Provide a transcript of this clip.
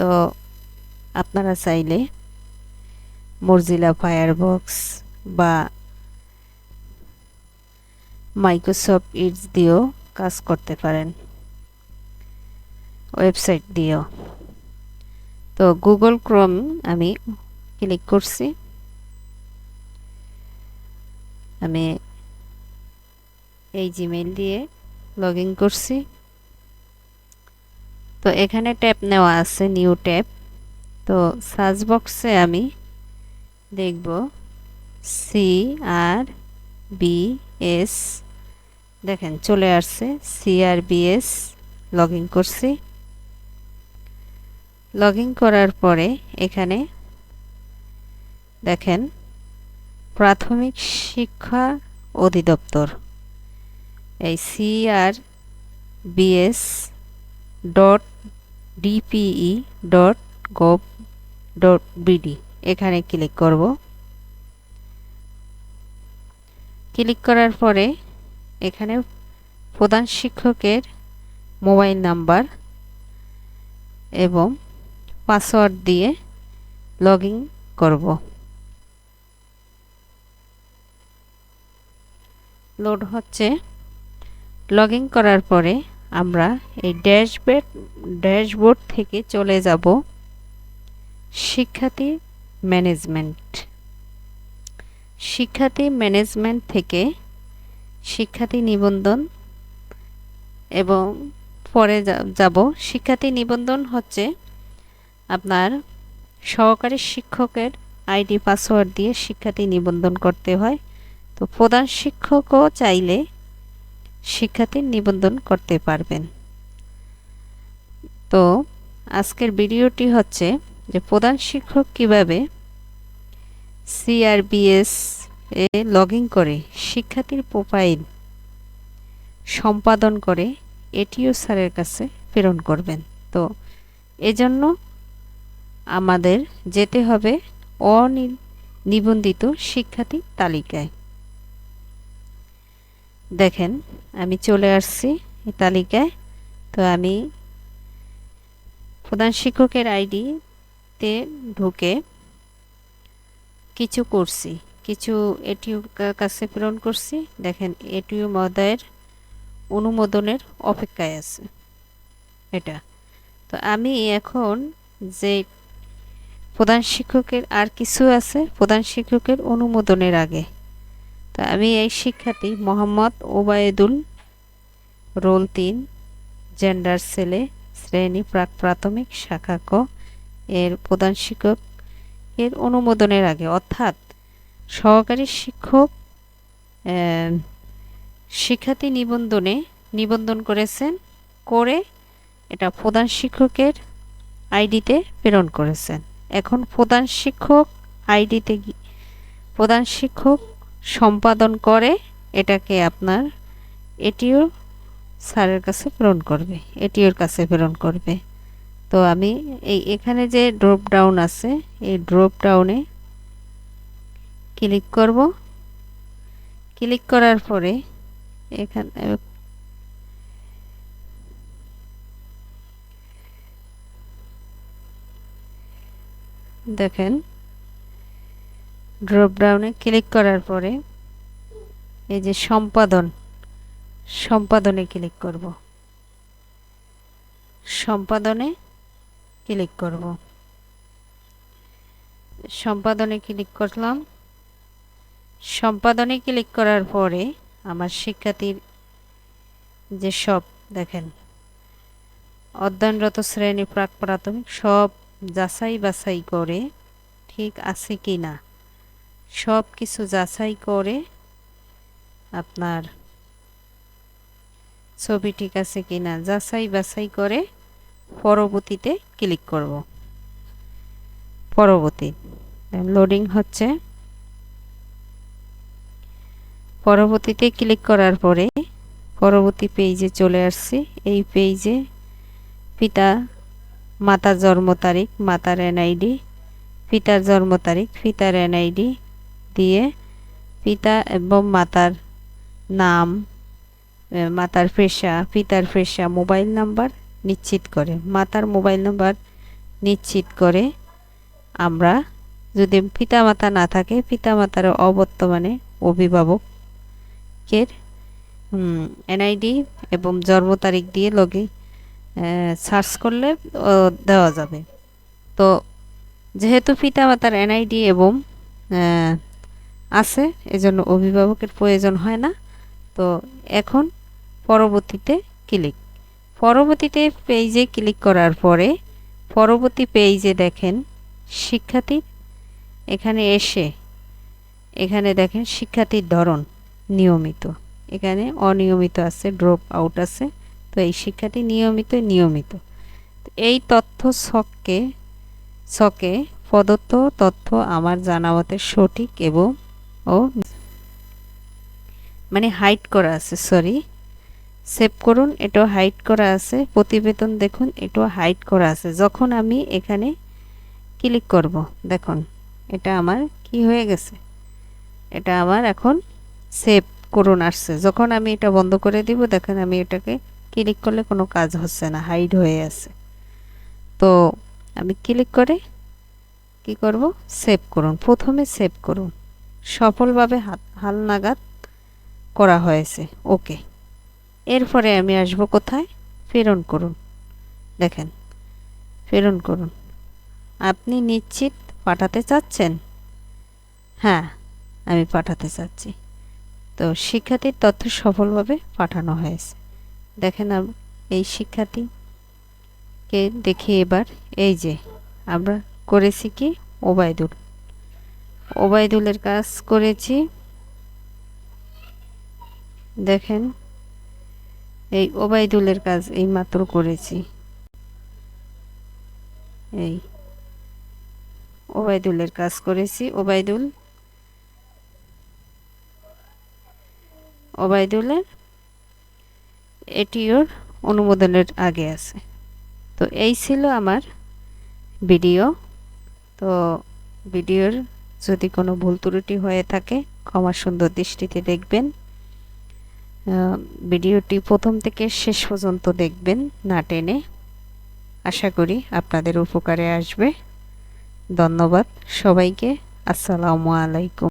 তো আপনারা চাইলে মরজিলা ফায়ারবক্স বা মাইক্রোসফট ইটস দিয়েও কাজ করতে পারেন। ওয়েবসাইট দিয়েও। তো গুগল ক্রোম আমি ক্লিক করছি। আমি এই জিমেইল দিয়ে লগ ইন করছি। তো এখানে ট্যাপ নেওয়া আছে, নিউ ট্যাপ তো সার্চ বক্সে আমি দেখব সি আর বি এস। দেখেন, চলে আসছে, C R B S log in করছি। লগ ইন করার পরে এখানে দেখেন, প্রাথমিক শিক্ষা অধিদপ্তর। এই C R BS dot DPE dot gov dot BD এখানে ক্লিক করব। ক্লিক করার পরে এখানে প্রধান শিক্ষকের মোবাইল নাম্বার এবং পাসওয়ার্ড দিয়ে লগ ইন করব। লোড হচ্ছে। লগ ইন করার পরে আমরা এই ড্যাশবোর্ড ড্যাশবোর্ড থেকে চলে যাব শিক্ষার্থী ম্যানেজমেন্ট। শিক্ষার্থী ম্যানেজমেন্ট থেকে শিক্ষার্থী নিবন্ধন এবং পরে যাব। শিক্ষার্থী নিবন্ধন হচ্ছে আপনার সহকারী শিক্ষকের আইডি, পাসওয়ার্ড দিয়ে শিক্ষার্থী নিবন্ধন করতে হয়। তো প্রধান শিক্ষকও চাইলে শিক্ষার্থীর নিবন্ধন করতে পারবেন। তো, আজকের ভিডিওটি হচ্ছে যে প্রধান শিক্ষক কীভাবে সিআরবিএস এ লগ করে শিক্ষার্থীর প্রোফাইল সম্পাদন করে এটিও স্যারের কাছে প্রেরণ করবেন। তো, এজন্য আমাদের যেতে হবে অনিবন্ধিত শিক্ষার্থী তালিকায়। দেখেন, আমি চলে আসছি এই তালিকায়। তো আমি প্রধান শিক্ষকের আইডিতে ঢুকে কিছু করছি, কিছু এটিও কাছে প্রেরণ করছি। দেখেন এটিও মহোদয়ের অনুমোদনের অপেক্ষায় আছে এটা। তো আমি এখন যে প্রধান শিক্ষকের আর কিছু আছে, প্রধান শিক্ষকের অনুমোদনের আগে তো আমি এই শিক্ষার্থী মোহাম্মদ ওবায়দুল রোল তিন জেন্ডার সেলে শ্রেণি প্রাক প্রাথমিক শাখা ক এর প্রধান শিক্ষক। এর অনুমোদনের আগে অর্থাৎ সহকারী শিক্ষক শিক্ষার্থী নিবন্ধনে নিবন্ধন করেছেন, করে এটা প্রধান শিক্ষকের আইডিতে প্রেরণ করেছেন। এখন প্রধান শিক্ষক আইডিতে প্রধান শিক্ষক সম্পাদন করে এটাকে আপনার এটিও স্যারের কাছে প্রেরণ করবে, এটিওর কাছে প্রেরণ করবে। তো আমি এই এখানে যে ড্রপ ডাউন আছে, এই ড্রপ ডাউনে ক্লিক করব। ক্লিক করার পরে এখানে দেখেন ড্রপ ডাউনে ক্লিক করার পরে এই যে সম্পাদন, সম্পাদনে ক্লিক করব। সম্পাদনে ক্লিক করব। সম্পাদনে ক্লিক করলাম। সম্পাদনে ক্লিক করার পরে আমার শিক্ষার্থীর যে সব, দেখেন, অধ্যয়নরত শ্রেণি প্রাক প্রাথমিক সব যাচাই বাছাই করে ঠিক আছে কি না সব কিছু যাচাই করে আপনার ছবি ঠিক আছে কি না যাচাই বাছাই করে পরবর্তীতে ক্লিক করব। পরবর্তী লোডিং হচ্ছে। পরবর্তীতে ক্লিক করার পরে পরবর্তী পেজে চলে আসছি। এই পেজে পিতা, মাতার জন্ম তারিখ, মাতার এনআইডি পিতার জন্ম তারিখ, পিতার এনআইডি দিয়ে পিতা এবং মাতার নাম মাতার পেশা, পিতার পেশা, মোবাইল নাম্বার নিশ্চিত করে। মাতার মোবাইল নাম্বার নিশ্চিত করে আমরা যদি পিতামাতা না থাকে, পিতামাতার অবর্তমানে অভিভাবকের এনআইডি এবং জন্ম তারিখ দিয়ে লগে সার্চ করলে দেওয়া যাবে। তো, যেহেতু পিতা পিতামাতার এনআইডি এবং আছে, এজন্য অভিভাবকের প্রয়োজন হয় না। তো এখন পরবর্তীতে ক্লিক পরবর্তীতে পেজে ক্লিক করার পরে পরবর্তী পেজে দেখেন শিক্ষার্থী, এখানে এসে এখানে দেখেন শিক্ষার্থীর ধরন নিয়মিত। এখানে অনিয়মিত আছে ড্রপ আউট আছে। তো এই শিক্ষার্থী নিয়মিত নিয়মিত। এই তথ্য ছককে ছকে প্রদত্ত তথ্য আমার জানা মতে সঠিক এবং ও। মানে হাইট করা আছে সরি সেভ করুন, এটাও হাইট করা আছে। প্রতিবেদন দেখুন, এটাও হাইট করা আছে। যখন আমি এখানে ক্লিক করব, দেখুন, এটা আমার কি হয়ে গেছে? এটা আমার এখন সেভ করুন আসছে। যখন আমি এটা বন্ধ করে দিব, দেখেন আমি এটাকে ক্লিক করলে কোনো কাজ হচ্ছে না হাইড হয়ে আছে। তো আমি ক্লিক করে কি করব? সেভ করুন, প্রথমে সেভ করুন। সফলভাবে হাল নাগাদ করা হয়েছে। ওকে এরপরে আমি আসব কোথায়? প্রেরণ করুন। দেখেন। প্রেরণ করুন। আপনি নিশ্চিত পাঠাতে চাচ্ছেন? হ্যাঁ আমি পাঠাতে চাচ্ছি। তো শিক্ষার্থীর তথ্য সফলভাবে পাঠানো হয়েছে। দেখেন এই শিক্ষার্থীকে দেখি এবার। এই যে, আমরা করেছি কি? ওবায়দুল ওবায়দুলের কাজ করেছি। দেখেন, এই ওবায়দুলের কাজ এই মাত্র করেছি। এই ওবায়দুলের কাজ করেছি। ওবায়দুল, ওবায়দুলের এটিওর অনুমোদনের আগে আছে। তো এই ছিল আমার ভিডিও। তো ভিডিওর যদি কোনো ভুল ত্রুটি হয়ে থাকে, ক্ষমা সুন্দর দৃষ্টিতে দেখবেন। ভিডিওটি প্রথম থেকে শেষ পর্যন্ত দেখবেন না টেনে। আশা করি আপনাদের উপকারে আসবে। ধন্যবাদ সবাইকে। আসসালামু আলাইকুম।